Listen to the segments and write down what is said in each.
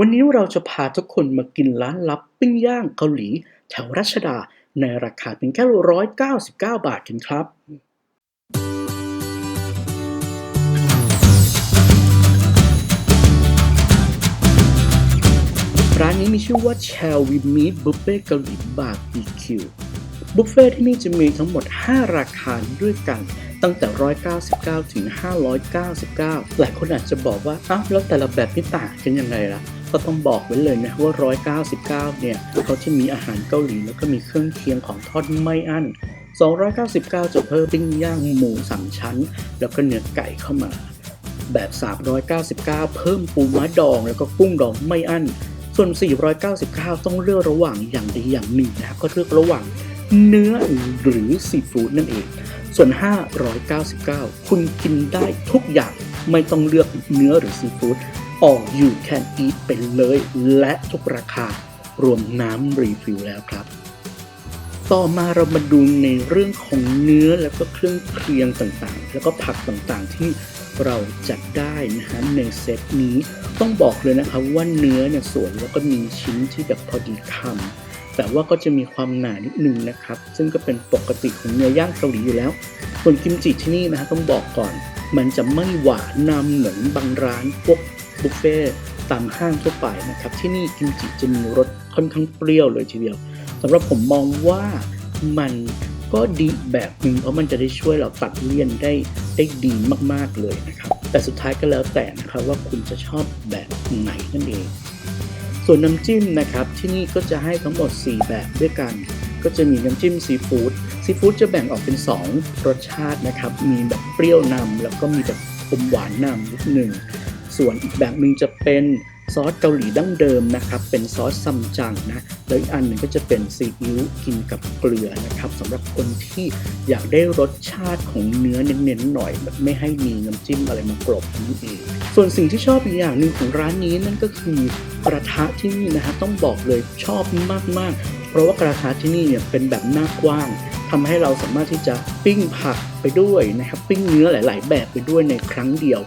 วันนี้เราจะพาทุกคนมากินร้านลับปิ้งย่างเกาหลี แถวรัชดาในราคาเพียงแค่ร้อยเก้าสิบเก้าบาทกันครับ ร้านนี้มีชื่อว่า c h a l w i Meat Buffet เกาหลีบาร์บีคิวบุฟเฟ่ที่นี่จะมีทั้งหมด 5 ราคาด้วยกัน ตั้งแต่ 199 ถึง 599 หลายคนอาจจะบอกว่า อ้าว แล้วแต่ละแบบนี่ต่างกันยังไงล่ะ ก็ต้องบอกไว้เลยนะว่า 199 เนี่ยเขาจะมีอาหารเกาหลีแล้วก็มีเครื่องเคียงของทอดไม่อั้น 299 จะเพิ่มปิ้งย่างหมูสามชั้น แล้วก็เนื้อไก่เข้ามา แบบ 399 เพิ่มปูม้าดองแล้วก็กุ้งดองไม่อั้น ส่วน 499 ต้องเลือกระหว่างอย่างใดอย่างหนึ่งนะก็เลือกระหว่างเนื้อหรือซีฟู้ดนั่นเอง ส่วน 599 คุณกินได้ทุกอย่างไม่ต้องเลือกเนื้อหรือซีฟู้ด all you can eat ไปเลยและทุกราคารวมน้ำรีฟิลแล้วครับ ต่อมาเรามาดูในเรื่องของเนื้อแล้วก็เครื่องเคียงต่างๆ แล้วก็ผักต่างๆที่เราจัดได้นะฮะในเซตนี้ต้องบอกเลยนะครับว่าเนื้อเนี่ยสวยแล้วก็มีชิ้นที่แบบพอดีคำแต่ว่าก็จะมีความหนานิดนึงนะครับ ซึ่งก็เป็นปกติของเนื้อย่างเกาหลีอยู่แล้ว ส่วนกิมจิที่นี่นะฮะต้องบอกก่อน มันจะไม่หวานนำเหมือนบางร้านพวก บุฟเฟ่ต์ตามห้างทั่วไปนะครับ ที่นี่กิมจิจะมีรสค่อนข้างเปรี้ยวเลยทีเดียวสำหรับผมมองว่ามันก็ดีแบบหนึ่งเพราะมันจะได้ช่วยเราตัดเลี่ยนได้ได้ดีมากๆเลยนะครับ แต่สุดท้ายก็แล้วแต่นะครับว่าคุณจะชอบแบบไหนนั่นเอง ส่วนน้ำจิ้มนะครับที่นี่ก็จะให้ทั้งหมด 4 แบบด้วยกัน ก็จะมีน้ำจิ้มซีฟู้ดซีฟู้ดจะแบ่งออกเป็น 2 รสชาตินะครับ มีแบบเปรี้ยวนำแล้วก็มีแบบอมหวานนำนิดหนึ่ง ส่วนอีกแบบหนึ่งจะเป็นซอสเกาหลีดั้งเดิมนะครับ เป็นซอสซัมจังนะ แล้วอีกอันหนึ่งก็จะเป็นซีอิ๊วกินกับเกลือนะครับสำหรับคนที่อยากได้รสชาติของเนื้อเน้นๆหน่อยแบบไม่ให้มีน้ำจิ้มอะไรมากรบนั่นเองส่วนสิ่งที่ชอบอีกอย่างหนึ่งของร้านนี้นั่นก็คือกระทะที่นี่นะฮะต้องบอกเลยชอบมากๆ เพราะว่ากระทะที่นี่เนี่ยเป็นแบบหน้ากว้างทำให้เราสามารถที่จะปิ้งผักไปด้วยนะครับ ปิ้งเนื้อหลาย ๆ แบบไปด้วยในครั้งเดียว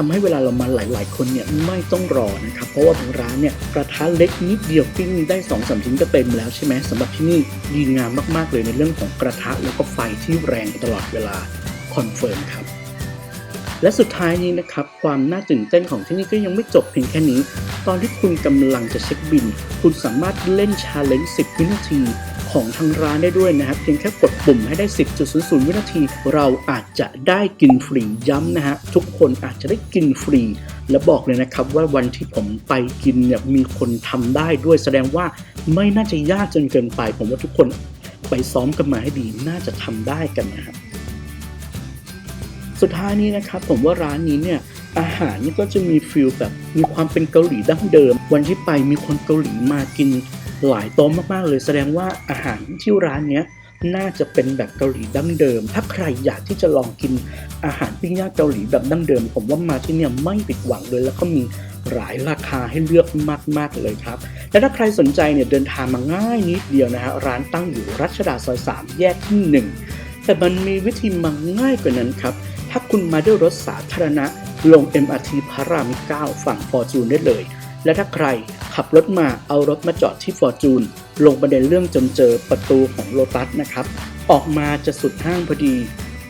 ทำให้เวลาเรามาหลาย ๆ คนเนี่ยไม่ต้องรอนะครับ เพราะว่าทางร้านเนี่ยกระทะเล็กนิดเดียวปิ้งได้2อสชิ้นก็เต็มแล้วใช่ไหมสำหรับที่นี่ดีงามมาก ๆ เลยในเรื่องของกระทะแล้วก็ไฟที่แรงตลอดเวลาคอนเฟิร์มครับ และสุดท้ายนี้นะครับ ความน่าตื่นเต้นของที่นี่ก็ยังไม่จบเพียงแค่นี้ ตอนที่คุณกำลังจะเช็คบิน คุณสามารถเล่นชาเลนจ์10 วินาทีของทางร้านได้ด้วยนะครับ เพียงแค่กดปุ่มให้ได้ 10.00 วินาที เราอาจจะได้กินฟรีย้ำนะฮะ ทุกคนอาจจะได้กินฟรี และบอกเลยนะครับว่าวันที่ผมไปกินเนี่ยมีคนทำได้ด้วยแสดงว่าไม่น่าจะยากจนเกินไป ผมว่าทุกคนไปซ้อมกันมาให้ดีน่าจะทำได้กันนะครับ สุดท้ายนี้นะครับผมว่าร้านนี้เนี่ยอาหารนี่ก็จะมีฟิลแบบมีความเป็นเกาหลีดั้งเดิม วันที่ไปมีคนเกาหลีมากินหลายโต๊ะมากๆ เลยแสดงว่าอาหารที่ร้านเนี้ยน่าจะเป็นแบบเกาหลีดั้งเดิม ถ้าใครอยากที่จะลองกินอาหารปิ้งย่างเกาหลีแบบดั้งเดิม ผมว่ามาที่เนี่ยไม่ผิดหวังเลย แล้วก็มีหลายราคาให้เลือกมากๆเลยครับ และถ้าใครสนใจเนี่ยเดินทางมาง่ายนิดเดียวนะฮะ ร้านตั้งอยู่รัชดาซอย 3 แยกที่ 1 แต่มันมีวิธีมาง่ายกว่านั้นครับ ถ้าคุณมาด้วยรถสาธารณะ ลง MRT พระราม 9 ฝั่งฟอร์จูนได้เลย และถ้าใครขับรถมาเอารถมาจอดที่ฟอร์จูนลงบันไดเลื่อนจนเจอประตูของโลตัสนะครับ ออกมาจะสุดห้างพอดี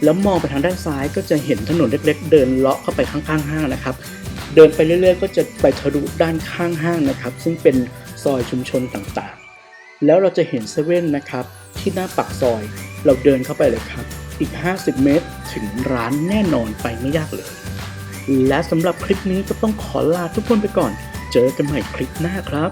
แล้วมองไปทางด้านซ้ายก็จะเห็นถนนเล็ก ๆ เดินเลาะเข้าไปข้างๆห้างนะครับ เดินไปเรื่อยๆ ก็จะไปทะลุด้านข้างห้างนะครับ ซึ่งเป็นซอยชุมชนต่างๆ แล้วเราจะเห็นเซเว่นนะครับที่หน้าปากซอย เราเดินเข้าไปเลยครับ อีก 50 เมตร ถึงร้านแน่นอนไปไม่ยากเลย และสำหรับคลิปนี้ก็ต้องขอลาทุกคนไปก่อน เจอกันใหม่คลิปหน้าครับ